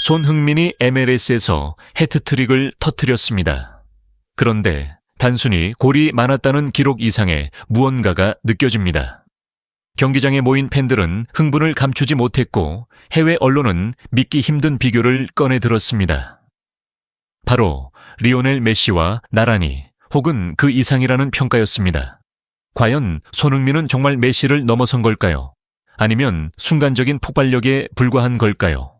손흥민이 MLS에서 해트트릭을 터뜨렸습니다. 그런데 단순히 골이 많았다는 기록 이상의 무언가가 느껴집니다. 경기장에 모인 팬들은 흥분을 감추지 못했고 해외 언론은 믿기 힘든 비교를 꺼내 들었습니다. 바로 리오넬 메시와 나란히 혹은 그 이상이라는 평가였습니다. 과연 손흥민은 정말 메시를 넘어선 걸까요? 아니면 순간적인 폭발력에 불과한 걸까요?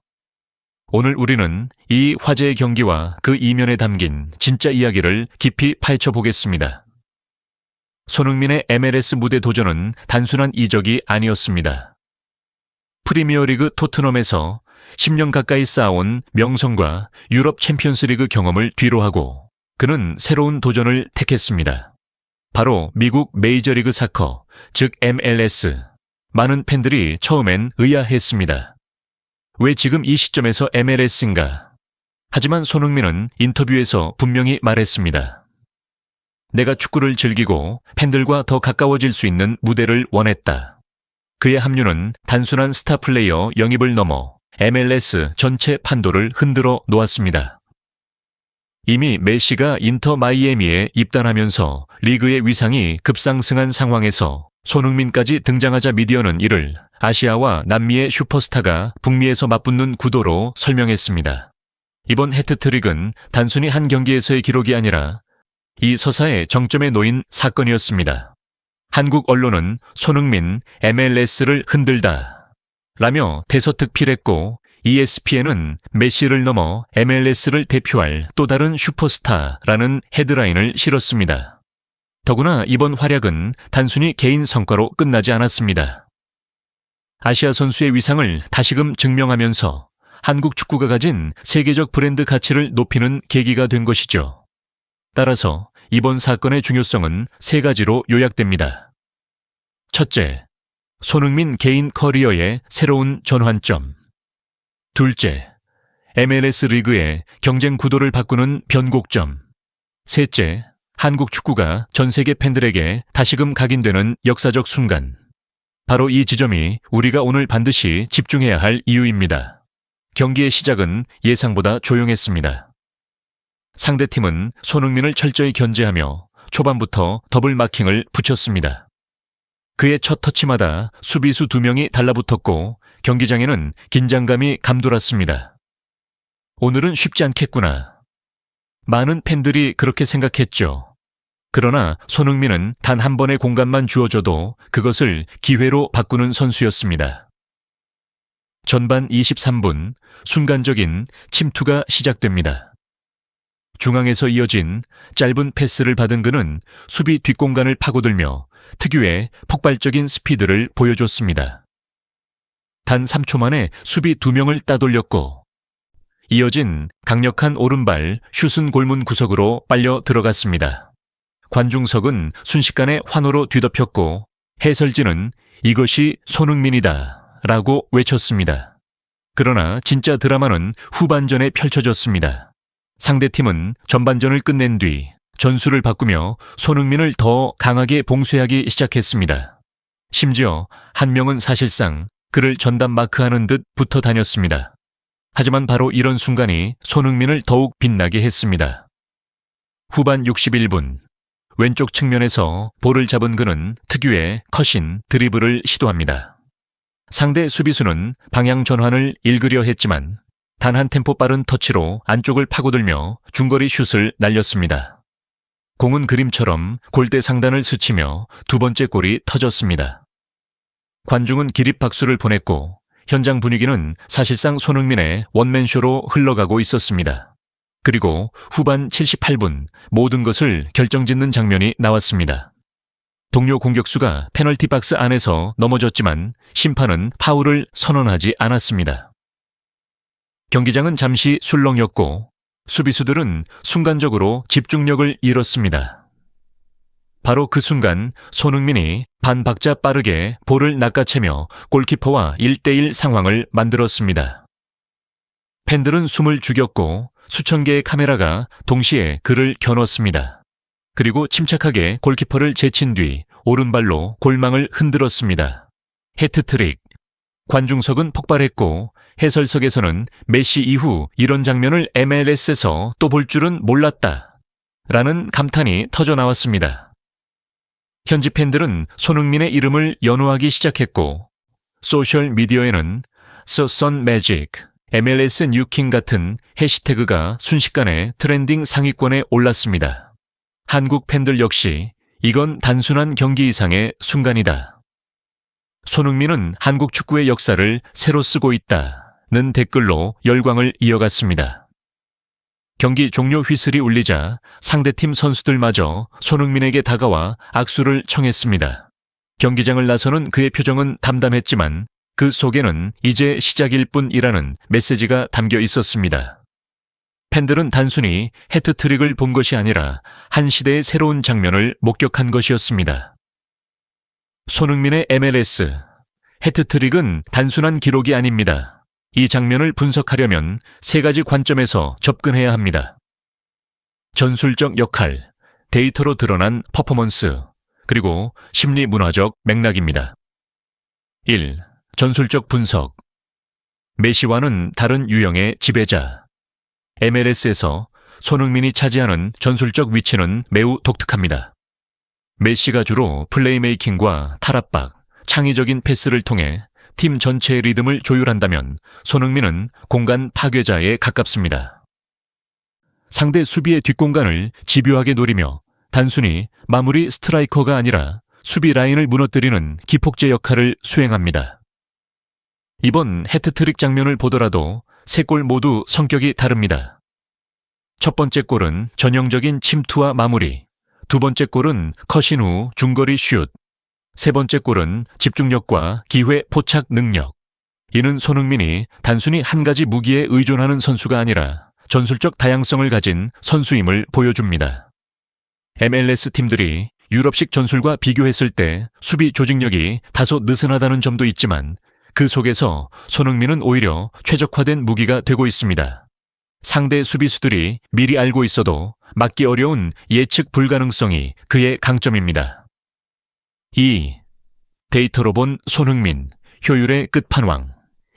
오늘 우리는 이 화제의 경기와 그 이면에 담긴 진짜 이야기를 깊이 파헤쳐 보겠습니다. 손흥민의 MLS 무대 도전은 단순한 이적이 아니었습니다. 프리미어리그 토트넘에서 10년 가까이 쌓아온 명성과 유럽 챔피언스리그 경험을 뒤로하고 그는 새로운 도전을 택했습니다. 바로 미국 메이저리그 사커, 즉 MLS. 많은 팬들이 처음엔 의아했습니다. 왜 지금 이 시점에서 MLS인가? 하지만 손흥민은 인터뷰에서 분명히 말했습니다. 내가 축구를 즐기고 팬들과 더 가까워질 수 있는 무대를 원했다. 그의 합류는 단순한 스타 플레이어 영입을 넘어 MLS 전체 판도를 흔들어 놓았습니다. 이미 메시가 인터 마이애미에 입단하면서 리그의 위상이 급상승한 상황에서 손흥민까지 등장하자 미디어는 이를 아시아와 남미의 슈퍼스타가 북미에서 맞붙는 구도로 설명했습니다. 이번 해트트릭은 단순히 한 경기에서의 기록이 아니라 이 서사의 정점에 놓인 사건이었습니다. 한국 언론은 손흥민 MLS를 흔들다 라며 대서특필했고 ESPN은 메시를 넘어 MLS를 대표할 또 다른 슈퍼스타라는 헤드라인을 실었습니다. 더구나 이번 활약은 단순히 개인 성과로 끝나지 않았습니다. 아시아 선수의 위상을 다시금 증명하면서 한국 축구가 가진 세계적 브랜드 가치를 높이는 계기가 된 것이죠. 따라서 이번 사건의 중요성은 세 가지로 요약됩니다. 첫째, 손흥민 개인 커리어의 새로운 전환점. 둘째, MLS 리그의 경쟁 구도를 바꾸는 변곡점. 셋째, 한국 축구가 전 세계 팬들에게 다시금 각인되는 역사적 순간. 바로 이 지점이 우리가 오늘 반드시 집중해야 할 이유입니다. 경기의 시작은 예상보다 조용했습니다. 상대팀은 손흥민을 철저히 견제하며 초반부터 더블 마킹을 붙였습니다. 그의 첫 터치마다 수비수 두 명이 달라붙었고 경기장에는 긴장감이 감돌았습니다. 오늘은 쉽지 않겠구나. 많은 팬들이 그렇게 생각했죠. 그러나 손흥민은 단 한 번의 공간만 주어져도 그것을 기회로 바꾸는 선수였습니다. 전반 23분 순간적인 침투가 시작됩니다. 중앙에서 이어진 짧은 패스를 받은 그는 수비 뒷공간을 파고들며 특유의 폭발적인 스피드를 보여줬습니다. 단 3초 만에 수비 두 명을 따돌렸고 이어진 강력한 오른발 슛은 골문 구석으로 빨려 들어갔습니다. 관중석은 순식간에 환호로 뒤덮였고 해설진은 이것이 손흥민이다 라고 외쳤습니다. 그러나 진짜 드라마는 후반전에 펼쳐졌습니다. 상대팀은 전반전을 끝낸 뒤 전술을 바꾸며 손흥민을 더 강하게 봉쇄하기 시작했습니다. 심지어 한 명은 사실상 그를 전담 마크하는 듯 붙어 다녔습니다. 하지만 바로 이런 순간이 손흥민을 더욱 빛나게 했습니다. 후반 61분 왼쪽 측면에서 볼을 잡은 그는 특유의 컷인 드리블을 시도합니다. 상대 수비수는 방향 전환을 읽으려 했지만 단 한 템포 빠른 터치로 안쪽을 파고들며 중거리 슛을 날렸습니다. 공은 그림처럼 골대 상단을 스치며 두 번째 골이 터졌습니다. 관중은 기립 박수를 보냈고 현장 분위기는 사실상 손흥민의 원맨쇼로 흘러가고 있었습니다. 그리고 후반 78분 모든 것을 결정짓는 장면이 나왔습니다. 동료 공격수가 페널티 박스 안에서 넘어졌지만 심판은 파울을 선언하지 않았습니다. 경기장은 잠시 술렁였고 수비수들은 순간적으로 집중력을 잃었습니다. 바로 그 순간 손흥민이 반박자 빠르게 볼을 낚아채며 골키퍼와 1대1 상황을 만들었습니다. 팬들은 숨을 죽였고 수천 개의 카메라가 동시에 그를 겨눴습니다. 그리고 침착하게 골키퍼를 제친 뒤 오른발로 골망을 흔들었습니다. 해트트릭. 관중석은 폭발했고 해설석에서는 메시 이후 이런 장면을 MLS에서 또 볼 줄은 몰랐다. 라는 감탄이 터져 나왔습니다. 현지 팬들은 손흥민의 이름을 연호하기 시작했고, 소셜 미디어에는 Son Magic, MLS 뉴킹 같은 해시태그가 순식간에 트렌딩 상위권에 올랐습니다. 한국 팬들 역시 이건 단순한 경기 이상의 순간이다. 손흥민은 한국 축구의 역사를 새로 쓰고 있다는 댓글로 열광을 이어갔습니다. 경기 종료 휘슬이 울리자 상대팀 선수들마저 손흥민에게 다가와 악수를 청했습니다. 경기장을 나서는 그의 표정은 담담했지만 그 속에는 이제 시작일 뿐이라는 메시지가 담겨 있었습니다. 팬들은 단순히 해트트릭을 본 것이 아니라 한 시대의 새로운 장면을 목격한 것이었습니다. 손흥민의 MLS 해트트릭은 단순한 기록이 아닙니다. 이 장면을 분석하려면 세 가지 관점에서 접근해야 합니다. 전술적 역할, 데이터로 드러난 퍼포먼스, 그리고 심리 문화적 맥락입니다. 1. 전술적 분석. 메시와는 다른 유형의 지배자. MLS에서 손흥민이 차지하는 전술적 위치는 매우 독특합니다. 메시가 주로 플레이메이킹과 탈압박, 창의적인 패스를 통해 팀 전체의 리듬을 조율한다면 손흥민은 공간 파괴자에 가깝습니다. 상대 수비의 뒷공간을 집요하게 노리며 단순히 마무리 스트라이커가 아니라 수비 라인을 무너뜨리는 기폭제 역할을 수행합니다. 이번 해트트릭 장면을 보더라도 세 골 모두 성격이 다릅니다. 첫 번째 골은 전형적인 침투와 마무리, 두 번째 골은 컷인 후 중거리 슛, 세 번째 골은 집중력과 기회 포착 능력. 이는 손흥민이 단순히 한 가지 무기에 의존하는 선수가 아니라 전술적 다양성을 가진 선수임을 보여줍니다. MLS 팀들이 유럽식 전술과 비교했을 때 수비 조직력이 다소 느슨하다는 점도 있지만 그 속에서 손흥민은 오히려 최적화된 무기가 되고 있습니다. 상대 수비수들이 미리 알고 있어도 막기 어려운 예측 불가능성이 그의 강점입니다. 2. 데이터로 본 손흥민, 효율의 끝판왕.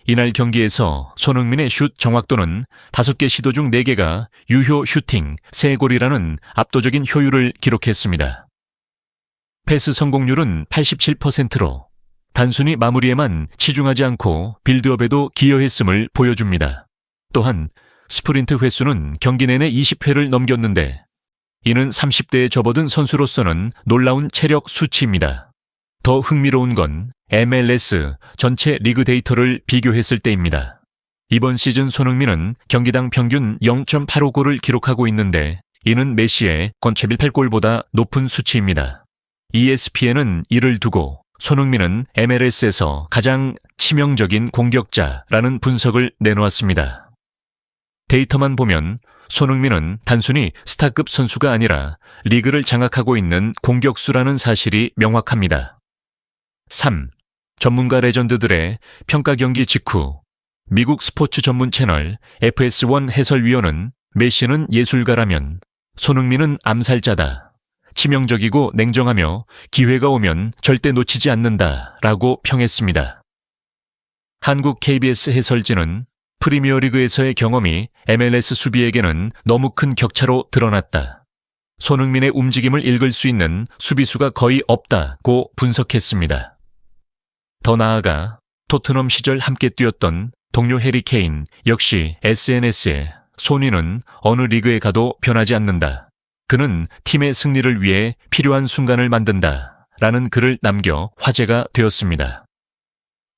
이날 경기에서 손흥민의 슛 정확도는 5개 시도 중 4개가 유효 슈팅 3골이라는 압도적인 효율을 기록했습니다. 패스 성공률은 87%로 단순히 마무리에만 치중하지 않고 빌드업에도 기여했음을 보여줍니다. 또한 스프린트 횟수는 경기 내내 20회를 넘겼는데 이는 30대에 접어든 선수로서는 놀라운 체력 수치입니다. 더 흥미로운 건 MLS 전체 리그 데이터를 비교했을 때입니다. 이번 시즌 손흥민은 경기당 평균 0.85골을 기록하고 있는데 이는 메시의 건체빌 8골보다 높은 수치입니다. ESPN은 이를 두고 손흥민은 MLS에서 가장 치명적인 공격자라는 분석을 내놓았습니다. 데이터만 보면 손흥민은 단순히 스타급 선수가 아니라 리그를 장악하고 있는 공격수라는 사실이 명확합니다. 3. 전문가 레전드들의 평가 경기 직후 미국 스포츠 전문 채널 FS1 해설위원은 메시는 예술가라면 손흥민은 암살자다. 치명적이고 냉정하며 기회가 오면 절대 놓치지 않는다. 라고 평했습니다. 한국 KBS 해설진은 프리미어 리그에서의 경험이 MLS 수비에게는 너무 큰 격차로 드러났다. 손흥민의 움직임을 읽을 수 있는 수비수가 거의 없다고 분석했습니다. 더 나아가 토트넘 시절 함께 뛰었던 동료 해리 케인 역시 SNS에 손위는 어느 리그에 가도 변하지 않는다. 그는 팀의 승리를 위해 필요한 순간을 만든다. 라는 글을 남겨 화제가 되었습니다.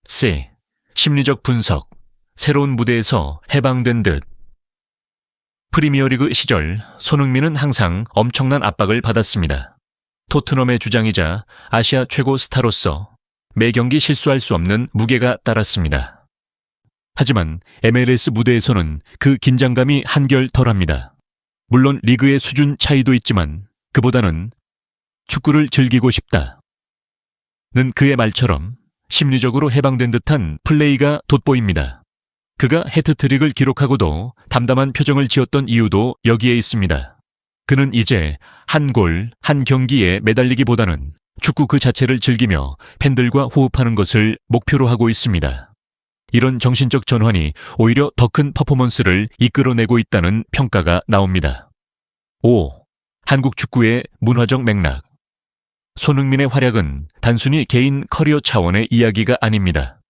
C. 심리적 분석. 새로운 무대에서 해방된 듯. 프리미어리그 시절 손흥민은 항상 엄청난 압박을 받았습니다. 토트넘의 주장이자 아시아 최고 스타로서 매 경기 실수할 수 없는 무게가 따랐습니다. 하지만 MLS 무대에서는 그 긴장감이 한결 덜합니다. 물론 리그의 수준 차이도 있지만 그보다는 축구를 즐기고 싶다. 는 그의 말처럼 심리적으로 해방된 듯한 플레이가 돋보입니다. 그가 헤트트릭을 기록하고도 담담한 표정을 지었던 이유도 여기에 있습니다. 그는 이제 한 골, 한 경기에 매달리기보다는 축구 그 자체를 즐기며 팬들과 호흡하는 것을 목표로 하고 있습니다. 이런 정신적 전환이 오히려 더 큰 퍼포먼스를 이끌어내고 있다는 평가가 나옵니다. 5. 한국 축구의 문화적 맥락. 손흥민의 활약은 단순히 개인 커리어 차원의 이야기가 아닙니다.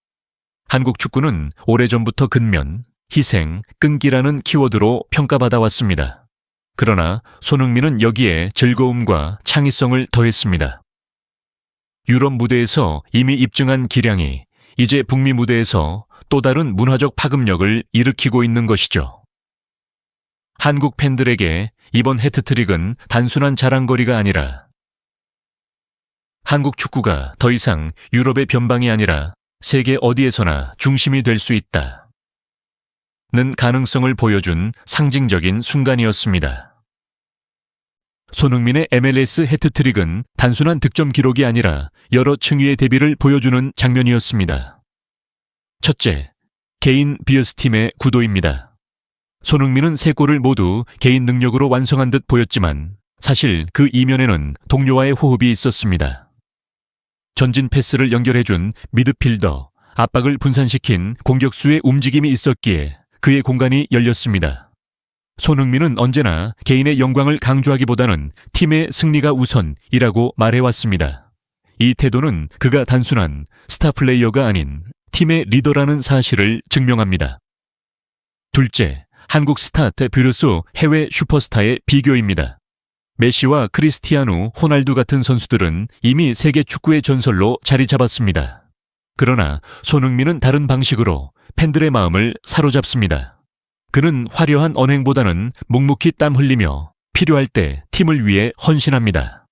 한국 축구는 오래전부터 근면, 희생, 끈기라는 키워드로 평가받아 왔습니다. 그러나 손흥민은 여기에 즐거움과 창의성을 더했습니다. 유럽 무대에서 이미 입증한 기량이 이제 북미 무대에서 또 다른 문화적 파급력을 일으키고 있는 것이죠. 한국 팬들에게 이번 해트트릭은 단순한 자랑거리가 아니라 한국 축구가 더 이상 유럽의 변방이 아니라 세계 어디에서나 중심이 될 수 있다. 는 가능성을 보여준 상징적인 순간이었습니다. 손흥민의 MLS 해트트릭은 단순한 득점 기록이 아니라 여러 층위의 대비를 보여주는 장면이었습니다. 첫째, 개인 비어스팀의 구도입니다. 손흥민은 세 골을 모두 개인 능력으로 완성한 듯 보였지만 사실 그 이면에는 동료와의 호흡이 있었습니다. 전진 패스를 연결해준 미드필더, 압박을 분산시킨 공격수의 움직임이 있었기에 그의 공간이 열렸습니다. 손흥민은 언제나 개인의 영광을 강조하기보다는 팀의 승리가 우선이라고 말해왔습니다. 이 태도는 그가 단순한 스타 플레이어가 아닌 팀의 리더라는 사실을 증명합니다. 둘째, 한국 스타 대 브루스 해외 슈퍼스타의 비교입니다. 메시와 크리스티아누, 호날두 같은 선수들은 이미 세계 축구의 전설로 자리 잡았습니다. 그러나 손흥민은 다른 방식으로 팬들의 마음을 사로잡습니다. 그는 화려한 언행보다는 묵묵히 땀 흘리며 필요할 때 팀을 위해 헌신합니다.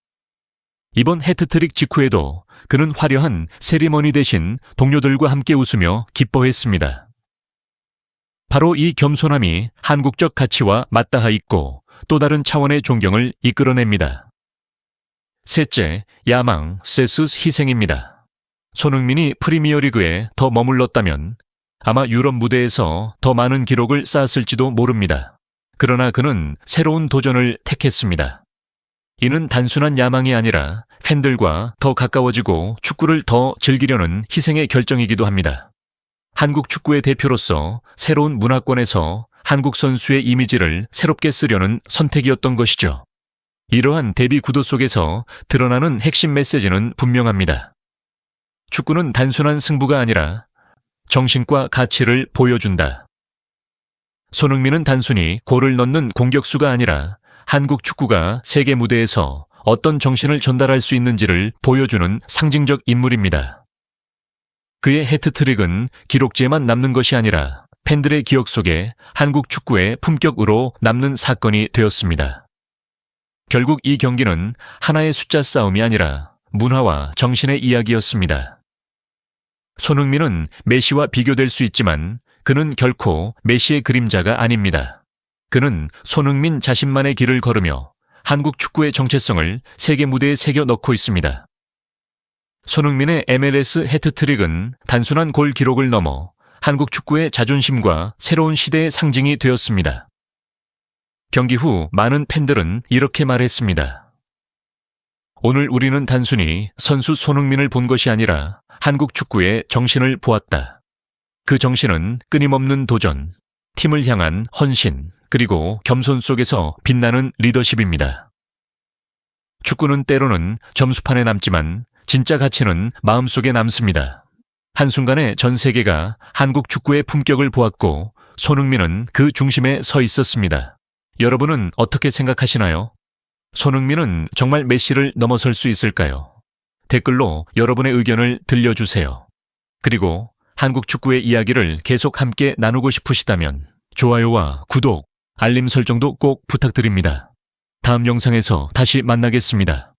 이번 해트트릭 직후에도 그는 화려한 세리머니 대신 동료들과 함께 웃으며 기뻐했습니다. 바로 이 겸손함이 한국적 가치와 맞닿아 있고 또 다른 차원의 존경을 이끌어냅니다. 셋째, 야망, 세수스 희생입니다. 손흥민이 프리미어리그에 더 머물렀다면 아마 유럽 무대에서 더 많은 기록을 쌓았을지도 모릅니다. 그러나 그는 새로운 도전을 택했습니다. 이는 단순한 야망이 아니라 팬들과 더 가까워지고 축구를 더 즐기려는 희생의 결정이기도 합니다. 한국 축구의 대표로서 새로운 문화권에서 한국 선수의 이미지를 새롭게 쓰려는 선택이었던 것이죠. 이러한 데뷔 구도 속에서 드러나는 핵심 메시지는 분명합니다. 축구는 단순한 승부가 아니라 정신과 가치를 보여준다. 손흥민은 단순히 골을 넣는 공격수가 아니라 한국 축구가 세계 무대에서 어떤 정신을 전달할 수 있는지를 보여주는 상징적 인물입니다. 그의 해트트릭은 기록지에만 남는 것이 아니라 팬들의 기억 속에 한국 축구의 품격으로 남는 사건이 되었습니다. 결국 이 경기는 하나의 숫자 싸움이 아니라 문화와 정신의 이야기였습니다. 손흥민은 메시와 비교될 수 있지만 그는 결코 메시의 그림자가 아닙니다. 그는 손흥민 자신만의 길을 걸으며 한국 축구의 정체성을 세계 무대에 새겨 넣고 있습니다. 손흥민의 MLS 해트트릭은 단순한 골 기록을 넘어 한국 축구의 자존심과 새로운 시대의 상징이 되었습니다. 경기 후 많은 팬들은 이렇게 말했습니다. 오늘 우리는 단순히 선수 손흥민을 본 것이 아니라 한국 축구의 정신을 보았다. 그 정신은 끊임없는 도전, 팀을 향한 헌신, 그리고 겸손 속에서 빛나는 리더십입니다. 축구는 때로는 점수판에 남지만 진짜 가치는 마음속에 남습니다. 한순간에 전 세계가 한국 축구의 품격을 보았고 손흥민은 그 중심에 서 있었습니다. 여러분은 어떻게 생각하시나요? 손흥민은 정말 메시를 넘어설 수 있을까요? 댓글로 여러분의 의견을 들려주세요. 그리고 한국 축구의 이야기를 계속 함께 나누고 싶으시다면 좋아요와 구독, 알림 설정도 꼭 부탁드립니다. 다음 영상에서 다시 만나겠습니다.